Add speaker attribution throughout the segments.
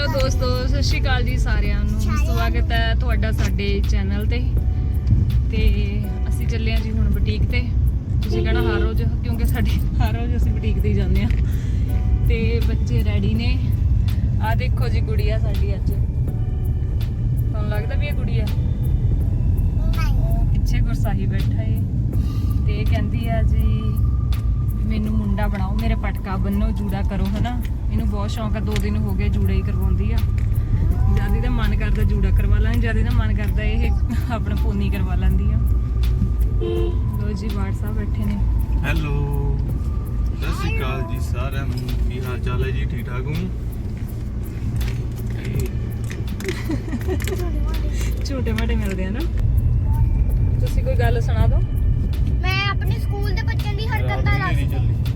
Speaker 1: Hello ਦੋਸਤੋ ਸਤਿ ਸ਼੍ਰੀ ਅਕਾਲ ਜੀ ਸਾਰਿਆਂ ਨੂੰ। ਸਵਾਗਤ ਹੈ ਤੁਹਾਡਾ ਸਾਡੇ ਚੈਨਲ ਤੇ। ਤੇ ਅਸੀਂ ਚੱਲੇ ਹਾਂ ਜੀ ਹੁਣ ਬੁਟੀਕ ਤੇ। ਤੁਸੀਂ ਕਹਿਣਾ ਹਰ ਰੋਜ਼ ਕਿਉਂਕਿ ਸਾਡੇ ਹਰ ਰੋਜ਼ ਅਸੀਂ ਬੁਟੀਕ ਤੇ ਜਾਂਦੇ ਹਾਂ। ਤੇ ਬੱਚੇ ਰੈਡੀ ਨੇ। ਆ ਦੇਖੋ ਜੀ ਗੁੜੀਆ ਸਾਡੀ ਅੱਜ। ਤੁਹਾਨੂੰ ਲੱਗਦਾ ਵੀ ਇਹ ਗੁੜੀਆ? ਪਿੱਛੇ ਗੁਰਸਾਹੀ ਬੈਠਾ ਏ। ਤੇ ਕਹਿੰਦੀ ਆ ਜੀ ਮੈਨੂੰ ਮੁੰਡਾ ਬਣਾਓ ਮੇਰੇ ਪਟਕਾ ਬੰਨੋ ਜੂੜਾ ਕਰੋ ਹਨਾ? ਇਹਨੂੰ ਬਹੁਤ ਸ਼ੌਂਕ ਆ ਦੋ ਦਿਨ ਹੋ ਗਏ ਜੂੜਾ ਹੀ ਕਰਵਾਉਂਦੀ ਆ। ਜ਼ਿਆਦਾ ਦਾ ਮਨ ਕਰਦਾ ਜੂੜਾ ਕਰਵਾ ਲੈਣ ਜ਼ਿਆਦਾ ਦਾ ਮਨ ਕਰਦਾ ਇਹ ਆਪਣਾ ਪੋਨੀ ਕਰਵਾ ਲੈਂਦੀ ਆ। ਲੋ ਜੀ ਸਾਹਿਬ ਬੈਠੇ ਨੇ।
Speaker 2: ਹੈਲੋ ਸਤਿ ਸ਼੍ਰੀ ਅਕਾਲ ਜੀ ਸਾਰਿਆਂ ਨੂੰ। ਕੀ ਹਾਲ ਚਾਲ ਹੈ ਜੀ? ਠੀਕ ਠਾਕ ਹੋ?
Speaker 1: ਝੂਟੇ ਮਾਟੇ ਮਿਲਦੇ ਆ ਨਾ। ਤੁਸੀਂ ਕੋਈ ਗੱਲ ਸੁਣਾ ਦਿਓ। отдельный.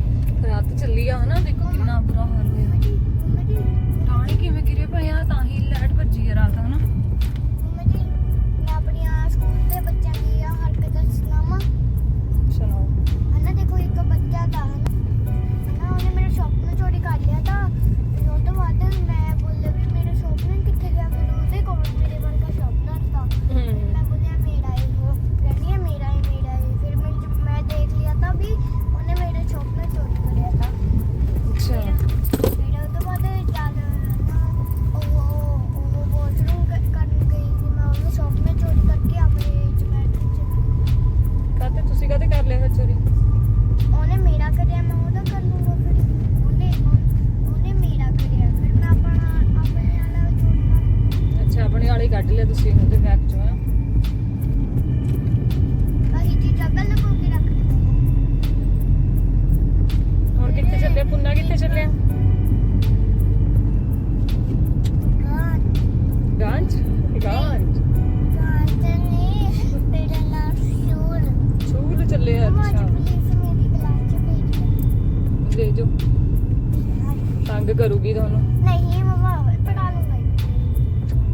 Speaker 1: ਕਰੂਗੀ ਤੁਹਾਨੂੰ?
Speaker 3: ਨਹੀਂ ਮਮਾ ਪੜਾ ਲੂੰਗਾ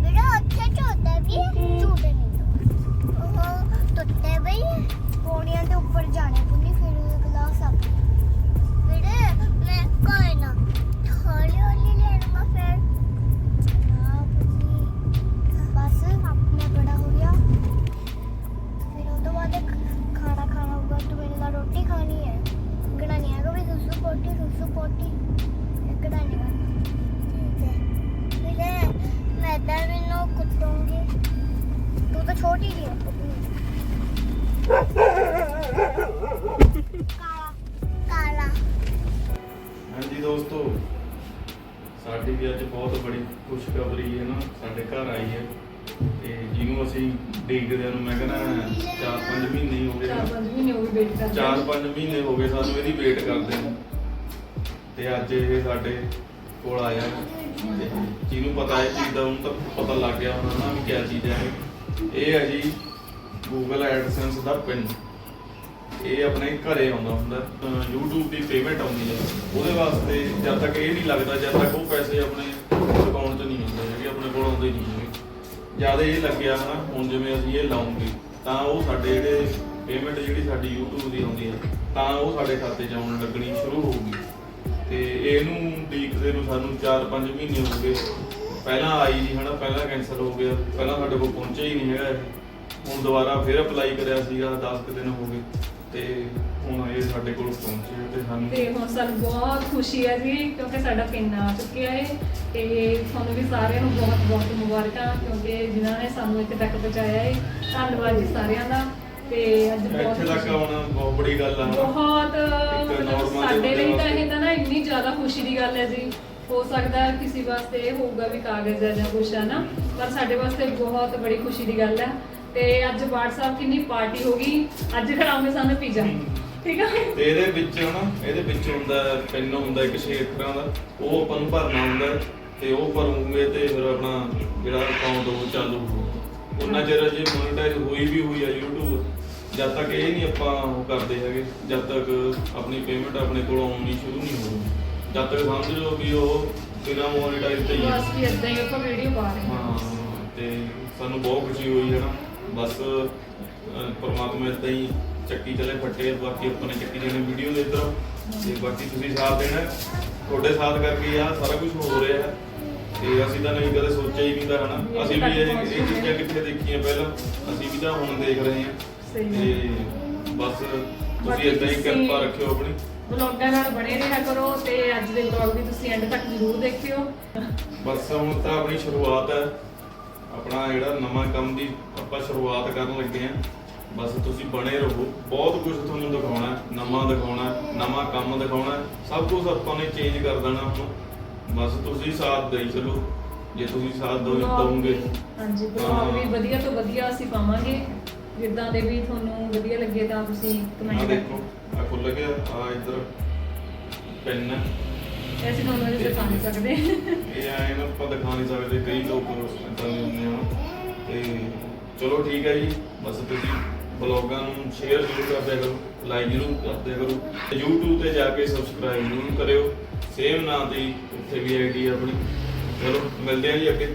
Speaker 3: ਮੇਰਾ ਅੱਛੇ ਝੋਟੇ ਵੀ ਝੂਟੇ ਨਹੀਂ। ਉਹ ਟੁੱਟੇ ਬਈ ਪੌੜੀਆਂ ਦੇ ਉੱਪਰ ਜਾਣੇ ਫਿਰ ਆ ਫਿਰ ਕੋਈ ਨਾ ਹੌਲੀ ਹੌਲੀ ਲੈਣਗਾ ਫਿਰ। ਹਾਂ ਪੁੰਨੀ ਬਸ ਆਪਣਾ ਬੜਾ ਹੋ ਗਿਆ। ਫਿਰ ਉਹ ਤੋਂ ਬਾਅਦ ਖ- ਖਾਣਾ ਖਾਣਾ ਹੋਊਗਾ ਤੂੰ ਮੇਰੇ ਨਾਲ ਰੋਟੀ ਖਾਣੀ ਹੈ। ਗਣਾ ਨਹੀਂ ਸੁਸੂ ਪੋਟੀ ਗਣਾ ਨਹੀਂ ਕਰਨਾ ਠੀਕ ਹੈ ਫਿਰ ਮੈਂ ਤਾਂ ਮੈਨੂੰ ਕੁੱਟੂੰਗੀ ਤੂੰ ਤਾਂ ਛੋਟੀ ਜਿਹੀ ਹੈ ਕਾਲਾ ਕਾਲਾ
Speaker 2: ਹਾਂਜੀ ਦੋਸਤੋ ਸਾਡੀ ਵੀ ਅੱਜ ਬਹੁਤ ਬੜੀ ਖੁਸ਼ਖਬਰੀ ਹੈ ਨਾ ਸਾਡੇ ਘਰ ਆਈ ਹੈ। ਤੇ ਜਿਹਨੂੰ ਅਸੀਂ ਦੇਖਦੇ ਨੂੰ ਮੈਂ ਕਹਿੰਦਾ 4-5 ਮਹੀਨੇ ਹੀ ਹੋ ਗਏ।
Speaker 1: ਚਾਰ ਪੰਜ ਮਹੀਨੇ ਹੋ ਗਏ ਵੇਟ ਕਰਦੇ
Speaker 2: 4-5 ਮਹੀਨੇ ਹੋ ਗਏ ਸਾਨੂੰ ਇਹਦੀ ਵੇਟ ਕਰਦੇ ਨੂੰ। ਤੇ ਅੱਜ ਇਹ ਸਾਡੇ ਕੋਲ ਆਇਆ ਤੇ ਜਿਹਨੂੰ ਪਤਾ ਇਹ ਚੀਜ਼ ਦਾ, ਉਹਨੂੰ ਤਾਂ ਪਤਾ ਲੱਗ ਗਿਆ ਹੋਣਾ ਨਾ ਵੀ ਕਿਆ ਚੀਜ਼ ਹੈ ਇਹ। ਇਹ ਹੈ ਜੀ Google AdSense ਦਾ ਪਿੰਨ। ਇਹ ਆਪਣੇ ਘਰੇ ਆਉਂਦਾ ਹੁੰਦਾ, ਅਹ YouTube ਦੀ ਪੇਮੈਂਟ ਆਉਂਦੀ ਹੈ। ਉਹਦੇ ਵਾਸਤੇ ਜਦ ਤੱਕ ਇਹ ਨਹੀਂ ਲੱਗਦਾ, ਜਦ ਤੱਕ ਉਹ ਪੈਸੇ ਆਪਣੇ ਅਕਾਊਂਟ 'ਚ ਨਹੀਂ ਆਉਂਦੇ ਹੈਗੇ ਆਪਣੇ ਕੋਲ ਆਉਂਦੇ ਨਹੀਂ ਹੈਗੇ। ਜ਼ਿਆਦਾ ਇਹ ਲੱਗਿਆ ਨਾ ਹੁਣ ਜਿਵੇਂ ਅਸੀਂ ਇਹ ਲਾਉਂਗੇ, ਤਾਂ ਉਹ ਸਾਡੇ ਜਿਹੜੇ ਪੇਮੈਂਟ ਜਿਹੜੀ ਸਾਡੀ YouTube ਦੀ ਆਉਂਦੀ ਹੈ, ਤਾਂ ਉਹ ਸਾਡੇ ਖਾਤੇ 'ਚ ਆਉਣ ਲੱਗਣੀ ਸ਼ੁਰੂ ਹੋਊਗੀ। ਤੇ ਇਹਨੂੰ ਦੇਖਦੇ ਨੂੰ ਸਾਨੂੰ 4-5 ਮਹੀਨੇ ਹੋ ਗਏ। ਪਹਿਲਾਂ ਆਈ ਨਹੀਂ ਹਨਾ, ਪਹਿਲਾਂ ਕੈਂਸਲ ਹੋ ਗਿਆ। ਪਹਿਲਾਂ ਸਾਡੇ ਕੋਲ ਪਹੁੰਚਿਆ ਹੀ ਨਹੀਂ ਹੈਗਾ ਇਹ। ਹੁਣ ਦੁਬਾਰਾ ਫਿਰ ਅਪਲਾਈ ਕਰਿਆ ਸੀਗਾ 10 ਕੁ ਦਿਨ ਹੋ ਗਏ ਤੇ ਹੁਣ ਇਹ ਸਾਡੇ ਕੋਲ ਪਹੁੰਚਿਆ ਤੇ ਸਾਨੂੰ
Speaker 1: ਤੇ ਹੁਣ ਸਾਨੂੰ ਬਹੁਤ ਖੁਸ਼ੀ ਹੈ ਜੀ, ਕਿਉਂਕਿ ਸਾਡਾ ਪਿੰਨ ਆ ਚੁੱਕਿਆ ਹੈ ਤੇ ਤੁਹਾਨੂੰ ਵੀ ਸਾਰਿਆਂ ਨੂੰ ਬਹੁਤ ਬਹੁਤ ਮੁਬਾਰਕਾਂ, ਕਿਉਂਕਿ ਜਿਨ੍ਹਾਂ ਨੇ ਸਾਨੂੰ ਇੱਥੇ ਤੱਕ ਪਹੁੰਚਾਇਆ ਹੈ ਧੰਨਵਾਦ ਜੀ ਸਾਰਿਆਂ ਦਾ। ਤੇ ਅੱਜ ਬਹੁਤ
Speaker 2: ਇੱਥੇ ਤੱਕ ਆਉਣਾ ਬਹੁਤ ਬੜੀ ਗੱਲ ਆ।
Speaker 1: ਬਹੁਤ ਮਤਲਬ ਸਾਡੇ ਲਈ ਤਾਂ। ਇਹ ਤਾਂ ਨਾ ਇੰਨੀ ਜ਼ਿਆਦਾ ਖੁਸ਼ੀ ਦੀ ਗੱਲ ਹੈ ਜੀ। ਹੋ ਸਕਦਾ ਕਿਸੇ ਵਾਸਤੇ ਇਹ ਹੋਊਗਾ ਵੀ ਕਾਗਜ਼ ਹੈ ਜਾਂ ਕੁਛ ਹੈ ਨਾ ਪਰ ਸਾਡੇ ਵਾਸਤੇ ਬਹੁਤ ਬੜੀ ਖੁਸ਼ੀ ਦੀ ਗੱਲ ਹੈ। ਤੇ ਅੱਜ WhatsApp ਕਿੰਨੀ ਪਾਰਟੀ ਹੋ ਗਈ। ਅੱਜ ਖੜਾਉਂਗੇ ਸਾਨੂੰ ਪੀਜ਼ਾ। ਠੀਕ ਹੈ
Speaker 2: ਤੇ ਇਹਦੇ ਵਿੱਚ ਨਾ ਇਹਦੇ ਵਿੱਚ ਹੁੰਦਾ ਪਿੰਨ ਹੁੰਦਾ ਇੱਕ ਛੇ ਅੱਖਰਾਂ ਦਾ। ਉਹ ਆਪਾਂ ਨੂੰ ਭਰਨਾ ਹੁੰਦਾ ਤੇ ਉਹ ਭਰੂਗੇ ਤੇ ਫਿਰ ਆਪਣਾ ਜਿਹੜਾ ਅਕਾਊਂਟ ਉਹ ਚਾਲੂ ਹੋਊਗਾ। ਉਹਨਾਂ ਚਿਰ ਜੇ ਮੋਨੇਟਾਈਜ਼ ਹੋਈ ਵੀ ਹੋਈ ਆ YouTube ਜਦ ਤੱਕ ਇਹ ਨਹੀਂ ਆਪਾਂ ਉਹ ਕਰਦੇ ਹੈਗੇ ਜਦ ਤੱਕ ਆਪਣੀ ਪੇਮੈਂਟ ਆਪਣੇ ਕੋਲ ਆਉਣੀ ਸ਼ੁਰੂ ਨਹੀਂ ਹੋਊਗੀ। ਜਦ ਤੱਕ ਸਮਝ ਲਓ ਵੀ ਉਹ ਬਿਨਾਂ ਮੋਨੇਟਾਈਜ਼ ਤੇ ਹੀ
Speaker 1: ਬਸ ਵੀ ਇਦਾਂ ਹੀ ਆਪਾਂ ਵੀਡੀਓ ਪਾ ਰਹੇ ਹਾਂ।
Speaker 2: ਹਾਂ ਤੇ ਸਾਨੂੰ ਬਹੁਤ ਖੁਸ਼ੀ ਹੋਈ ਹੈ ਨਾ। ਬਸ ਅਹ, ਪ੍ਰਮਾਤਮਾ ਇਦਾਂ ਹੀ ਚੱਕੀ ਚਲੇ ਫੱਟੇ ਬਾਕੀ ਆਪਾਂ ਨੇ ਚੱਕੀ ਜਾਣੇ ਵੀਡੀਓ ਦੇ ਇੱਧਰ ਤੇ ਬਾਕੀ ਤੁਸੀਂ ਸਾਥ ਦੇਣਾ ਤੁਹਾਡੇ ਸਾਥ ਕਰਕੇ ਆ ਸਾਰਾ ਕੁਝ ਹੋ ਰਿਹਾ ਹੈ। ਤੇ ਅਸੀਂ ਤਾਂ ਨਹੀਂ ਕਦੇ ਸੋਚਿਆ ਹੀ ਨਹੀਂ ਤਾਂ ਹਨਾ। ਅਸੀਂ ਵੀ ਇਹ ਇਹ ਚੀਜ਼ਾਂ ਕਿੱਥੇ ਦੇਖੀਆਂ ਪਹਿਲਾਂ। ਅਸੀਂ ਵੀ ਤਾਂ ਹੁਣ ਦੇਖ ਰਹੇ ਹਾਂ।
Speaker 1: ਸਹੀ
Speaker 2: ਤੇ ਬਸ
Speaker 1: ਬਾਕੀ
Speaker 2: ਤੁਸੀਂ ਇਦਾਂ ਹੀ
Speaker 1: ਤੁਸੀਂ-
Speaker 2: ਕਿਰਪਾ ਰੱਖਿਓ ਆਪਣੀ।
Speaker 1: ਵਲੌਗਾਂ ਨਾਲ ਬਣੇ ਰਿਹਾ ਕਰੋ ਤੇ ਅੱਜ ਦੇ ਵਲੌਗ ਵੀ ਤੁਸੀਂ ਐਂਡ ਤੱਕ ਜ਼ਰੂਰ ਦੇਖਿਓ।
Speaker 2: ਬਸ ਹੁਣ ਤਾਂ ਆਪਣੀ ਸ਼ੁਰੂਆਤ ਹੈ। ਆਪਣਾ ਜਿਹੜਾ ਨਵਾਂ ਕੰਮ ਦੀ ਆਪਾਂ ਸ਼ੁਰੂਆਤ ਕਰਨ ਲੱਗੇ ਆ ਬਸ ਤੁਸੀਂ ਬਣੇ ਰਹੋ। ਬਹੁਤ ਕੁਝ ਤੁਹਾਨੂੰ ਦਿਖਾਉਣਾ ਹੈ, ਨਵਾਂ ਦਿਖਾਉਣਾ ਹੈ, ਨਵਾਂ ਕੰਮ ਦਿਖਾਉਣਾ ਹੈ, ਸਭ ਕੁਝ ਆਪਾਂ ਨੇ ਚੇਂਜ ਕਰ ਦੇਣਾ ਹੁਣ। ਬਸ ਤੁਸੀਂ ਸਾਥ ਦੇਈ ਚਲੋ। ਜੇ ਤੁਸੀਂ ਸਾਥ ਦੋ
Speaker 1: Vlog
Speaker 2: ਦਵੋਗੇ।
Speaker 1: ਵੀ- ਹਾਂਜੀ ਵਲੌਗ ਵੀ ਵਧੀਆ ਤੋਂ ਵਧੀਆ ਅਸੀਂ ਪਾਵਾਂਗੇ। ਜਿੱਦਾਂ ਦੇ ਵੀ ਤੁਹਾਨੂੰ ਵਧੀਆ ਲੱਗੇ ਤਾਂ ਤੁਸੀਂ ਕਮੈਂਟ
Speaker 2: ਦੇਖੋ ਆ ਖੁੱਲ ਗਿਆ ਆ ਇੱਧਰ ਪੈਨ
Speaker 1: ਅਸੀਂ ਤੁਹਾਨੂੰ ਅਜੇ ਦਿਖਾ ਨਹੀਂ ਸਕਦੇ।
Speaker 2: ਇਹ ਆਏ ਨਾ ਆਪਾਂ ਦਿਖਾ ਨਹੀਂ ਸਕਦੇ ਕਈ ਲੋਕ ਇਦਾਂ ਦੇ ਹੁੰਦੇ ਆ। ਤੇ ਚਲੋ ਠੀਕ ਹੈ ਜੀ ਬਸ ਤੁਸੀਂ ਬਲੌਗਾਂ ਨੂੰ ਸ਼ੇਅਰ ਜ਼ਰੂਰ ਕਰਦਿਆ ਕਰੋ ਲਾਈਕ ਜ਼ਰੂਰ ਕਰਦਿਆ ਕਰੋ। ਤੇ YouTube ਤੇ ਜਾ ਕੇ ਸਬਸਕ੍ਰਾਈਬ ਜ਼ਰੂਰ ਕਰਿਓ। ਸੇਮ ਨਾਂ ਹੀ ਉੱਥੇ ਵੀ ਆਈਡੀ ਆਪਣੀ। ਚਲੋ ਮਿਲਦੇ ਆ ਜੀ ਅੱਗੇ।